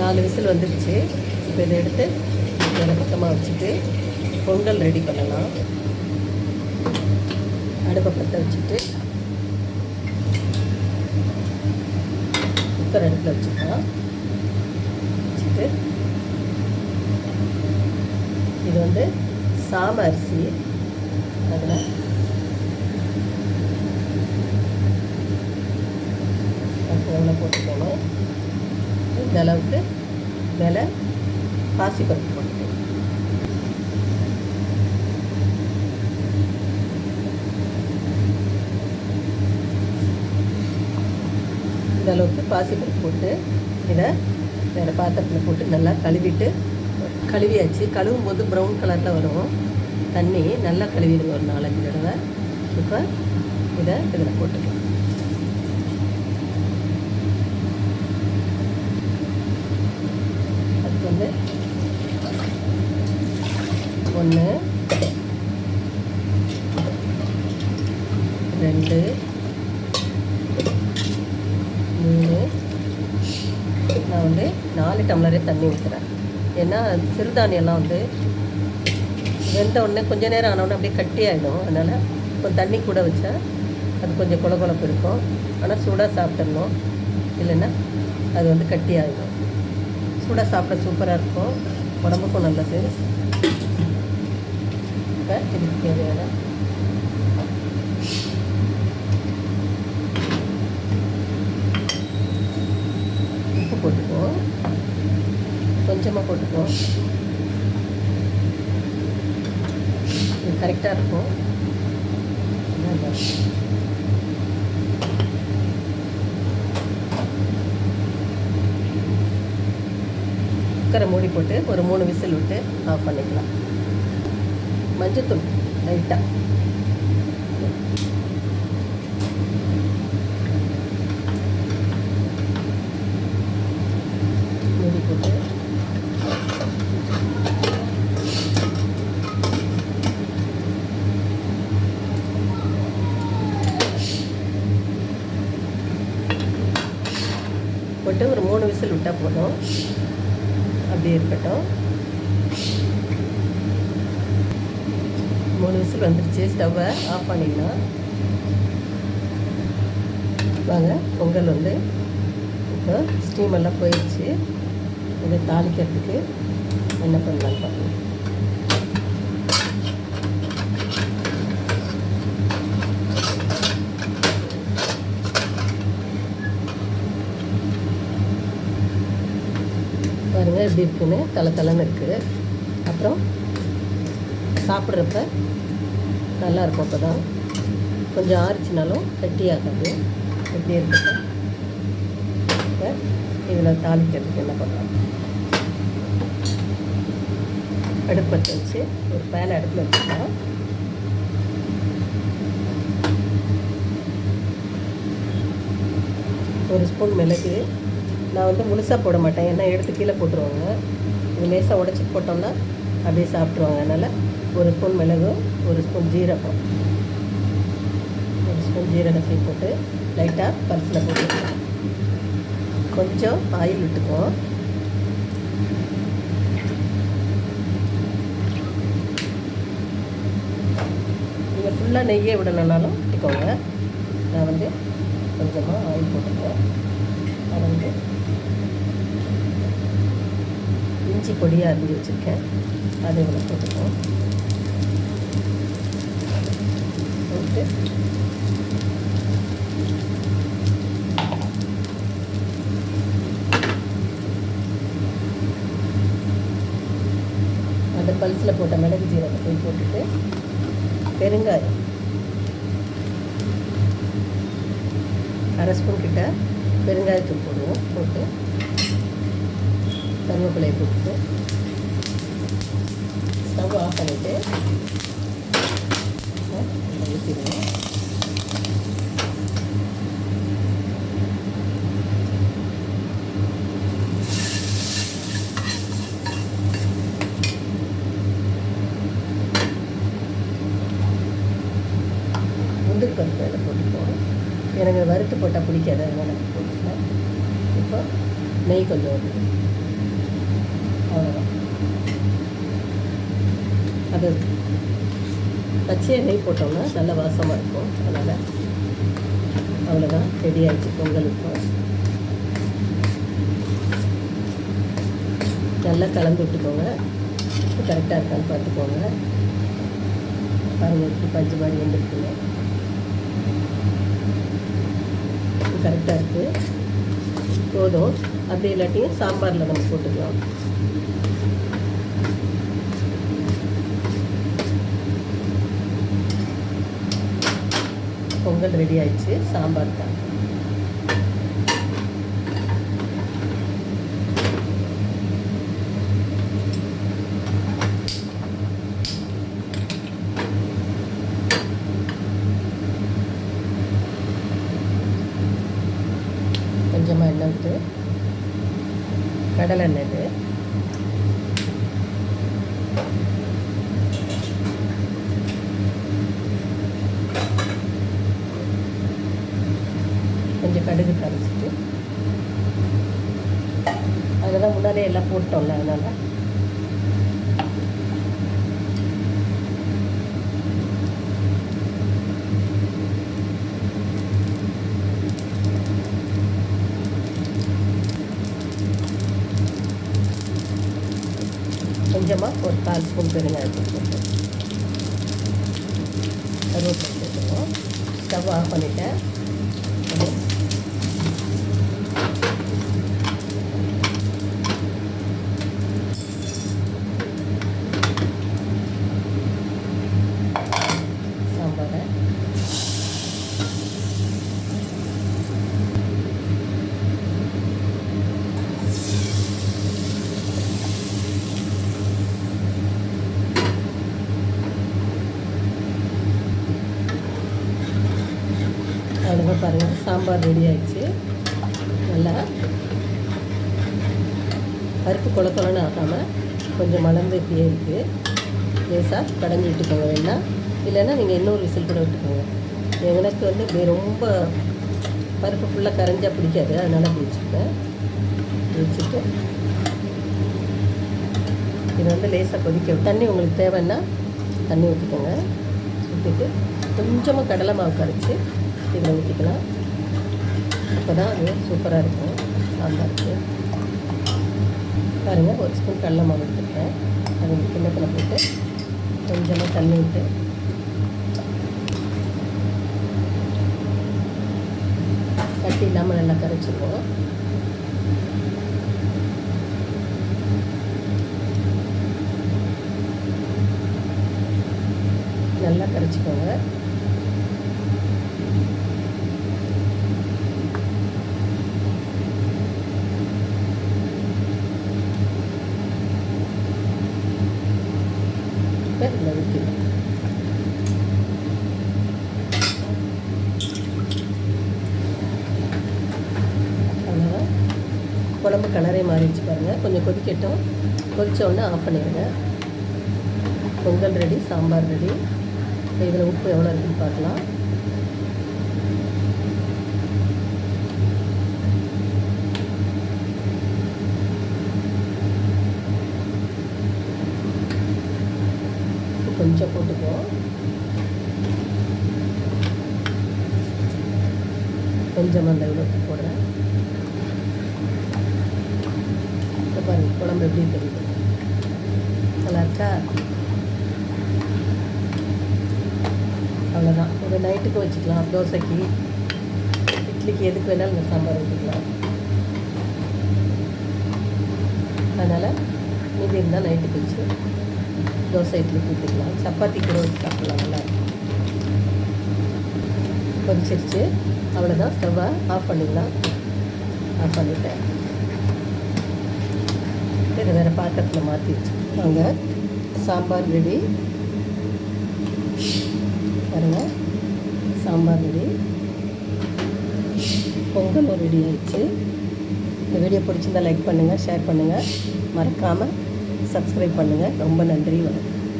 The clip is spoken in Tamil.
நாலு விசில் வந்துடுச்சு. இப்போ இதை எடுத்து வேறு பக்கமாக வச்சுட்டு பொங்கல் ரெடி பண்ணலாம். அடுப்பை பற்ற வச்சுட்டு குக்கர் அடுப்பில் வச்சுக்கலாம். வச்சுட்டு இது வந்து சாம அரிசி. அதில் எவ்வளோ போட்டுக்கணும் இந்த அளவுக்கு மேலே பாசிப்பருப்பு போட்டுக்கணும் இந்த அளவுக்கு பாசிப்பருப்பு போட்டு இதை வேறு பாத்திரத்தில் போட்டு நல்லா கழுவிட்டு கழுவியாச்சு. கழுவும் போது ப்ரௌன் கலரில் வரும். தண்ணி நல்லா கழுவிடுங்க ஒரு நாலஞ்சு தடவை. இப்போ இதை இதில் போட்டுக்கலாம் அதுக்கு வந்து ஒன்று ரெண்டு மூணு நான் வந்து நாலு டம்ளரே தண்ணி ஊற்றுறேன் ஏன்னா சிறுதானியெல்லாம் வந்து வெந்த உடனே கொஞ்ச நேரம் ஆனவுடனே அப்படியே கட்டி ஆகிடும் அதனால் இப்போ தண்ணி கூட வச்சா அது கொஞ்சம் குளகுழப்பு இருக்கும். ஆனால் சூடாக சாப்பிட்றணும் இல்லைன்னா அது வந்து கட்டி ஆகிடும் சூடாக சாப்பிட சூப்பராக இருக்கும். உடம்புக்கும் நல்லது. இப்போ இதுக்கு தேவையான உப்பு போட்டுக்குவோம் கொஞ்சமாக போட்டுப்போம் இது கரெக்டாக இருக்கும். குக்கரை மூடி போட்டு ஒரு மூணு விசில் விட்டு ஆஃப் பண்ணிக்கலாம். மஞ்சத்தூள் லைட்டாக மூடி போட்டு போட்டு ஒரு மூணு விசில் விட்டால் போதும். அப்படி இருக்கட்டும். மூணு விசில் வந்துருச்சு. ஸ்டவ்வை ஆஃப் பண்ணிடலாம். வாங்க பொங்கல் வந்து இப்போ ஸ்டீம் எல்லாம் போயிடுச்சு. இதை தாளிக்கிறதுக்கு என்ன பண்ணலான்னு பார்க்கலாம் பாருங்கள் எப்படி இருக்குன்னு தலை தலைன்னு இருக்குது அப்புறம் சாப்பிட்றப்ப நல்லா இருக்கும் அப்போ தான் கொஞ்சம் ஆறிச்சினாலும் கட்டியாகாது எப்படி இருக்கட்டும் இப்போ இதில் தாளிக்கிறதுக்கு என்ன பண்ணலாம் அடுப்பு பற்ற வச்சு ஒரு பேன் அடுப்பில் வச்சுக்கலாம். ஒரு ஸ்பூன் மிளகு நான் வந்து முழுசாக போட மாட்டேன். ஏன்னா எடுத்து கீழே போட்டுருவாங்க. இது லேசாக உடச்சி போட்டோம்னா அப்படியே சாப்பிட்ருவாங்க அதனால் ஒரு ஸ்பூன் மிளகு ஒரு ஸ்பூன் ஜீரகம். ஒரு ஸ்பூன் ஜீரகத்தையும் போட்டு லைட்டாக பல்ஸில் போட்டுக்கலாம். கொஞ்சம் ஆயில் விட்டுக்குவோம் நீங்கள் ஃபுல்லாக நெய்யே விடலைனாலும் விட்டுக்கோங்க. நான் வந்து கொஞ்சமாக ஆயில் போட்டுக்குவேன் அதை வந்து இஞ்சி பொடியாக அரிஞ்சு வச்சுருக்கேன். அதை இவ்வளோ போட்டுப்போம் போட்டு அந்த பல்ஸில் போட்ட மிளகு ஜீரகத்தையும் போட்டுட்டு பெருங்காயம். அரை ஸ்பூன் கிட்ட பெருங்காயத்தூள் போடுவோம் போட்டு கருவேப்பிலையை போட்டுட்டு ஸ்டவ் ஆஃப் பண்ணிவிட்டு ஊற்றிடுவோம் முந்திரி பருப்பு அதில் போட்டுப்போம் எனக்கு வறுத்து போட்டால் பிடிக்காது அதனால் போட்டுக்கலாம் இப்போ நெய் கொஞ்சம் ஊற்றி அவ்வளோதான் அது பச்சை எண்ணெய் போட்டோம்னா நல்ல வாசமாக இருக்கும். அதனால் அவ்வளோதான் ரெடி ஆகிடுச்சு பொங்கலுக்கும். நல்லா கலந்து விட்டுக்கோங்க. கரெக்டாக இருக்கான்னு பார்த்துக்கோங்க. பாருங்கள் எப்படி பஞ்சு மாதிரி வந்துருக்குங்க. கரெக்டாக இருக்குது போதும். அப்படி இல்லாட்டியும் சாம்பாரில் நம்ம போட்டுக்கலாம். பொங்கல் ரெடி ஆயிடுச்சு சாம்பார் தான் கொஞ்சமாக எண்ணெய் விட்டு கடலை எண்ணெய் இது கொஞ்சம் கடுகு கரைச்சிட்டு. அதெல்லாம் முன்னாடியே எல்லாம் போட்டோம்ல அதனால். கொஞ்சமாக ஒரு கால் ஸ்பூன் பெருங்காயத்தூள் போட்டு கருவேப்பிலை சேர்த்துக்கணும் ஸ்டவ் ஆஃப் பண்ணிட்டேன் அது சாம்பாரை அவ்வளோதான் பாருங்கள் சாம்பார் ரெடி ஆகிடுச்சு நல்லா பருப்பு கொல ஆகாமல் கொஞ்சம் மலர்ந்து இப்படியே இருக்குது லேசாக கடைஞ்சி விட்டுக்கோங்க வேணா இல்லைன்னா நீங்கள் இன்னொரு விசில் கூட விட்டுக்கோங்க. எனக்கு வந்து இப்படி ரொம்ப பருப்பு ஃபுல்லாக கரைஞ்சா பிடிக்காது அதனால் பிடிச்சிருக்கேன் பிடிச்சிட்டு இது வந்து லேசாக கொதிக்க தண்ணி உங்களுக்கு தேவைன்னா தண்ணி ஊற்றிக்கோங்க ஊற்றிட்டு கொஞ்சமாக கடலை மாவு கரைச்சி இதில் ஊற்றிக்கலாம். அப்போ தான் அது சூப்பராக இருக்கும். சாம்பாருக்கு பாருங்கள் ஒரு ஸ்பூன் கடல மாவு எடுத்துருக்கேன். அது கிண்ணத்தில் போட்டு கொஞ்சமாக தண்ணி விட்டு கட்டி இல்லாமல் நல்லா கரைச்சிருவோம். நல்லா கரைச்சிக்கோங்க. இப்போ இதில் ஊற்றிடலாம் அவ்வளோதான் குழம்பு கலரே மாறிடுச்சு பாருங்கள் கொஞ்சம் கொதிக்கட்டும். கொதிச்ச உடனே ஆஃப் பண்ணிடுங்க. பொங்கல் ரெடி சாம்பார் ரெடி இதில் உப்பு எவ்வளோ இருக்குன்னு பார்க்கலாம் உப்பு கொஞ்சம் போட்டுக்குவோம் கொஞ்சம் அந்த இவ்வளோ உப்பு போடுறேன். இப்போ பாருங்க குழம்பு எப்படி தெரியுது நல்லா இருக்கா? அவ்வளோதான் ஒரு நைட்டுக்கு வச்சுக்கலாம் தோசைக்கு. இட்லிக்கு எதுக்கு வேணாலும் இந்த சாம்பார் வச்சுக்கலாம். அதனால் மீதி இருந்தால் நைட்டுக்கு வச்சு தோசை இட்லி ஊற்றிக்கலாம் சப்பாத்தி கூட வச்சு சாப்பிட்லாம் நல்லா இருக்கும். கொதிச்சிருச்சு அவ்வளோதான் ஸ்டவ்வை ஆஃப் பண்ணிடலாம் ஆஃப் பண்ணிட்டேன். இது வேறு பாத்திரத்தில் மாற்றி வச்சுக்கோங்க சாம்பார் ரெடி பாருங்கள் சாம்பார் ரெடி பொங்கலும் ரெடி ஆயிடுச்சு. இந்த வீடியோ பிடிச்சிருந்தா லைக் பண்ணுங்கள் ஷேர் பண்ணுங்கள் மறக்காமல் சப்ஸ்கிரைப் பண்ணுங்கள் ரொம்ப நன்றி வணக்கம்.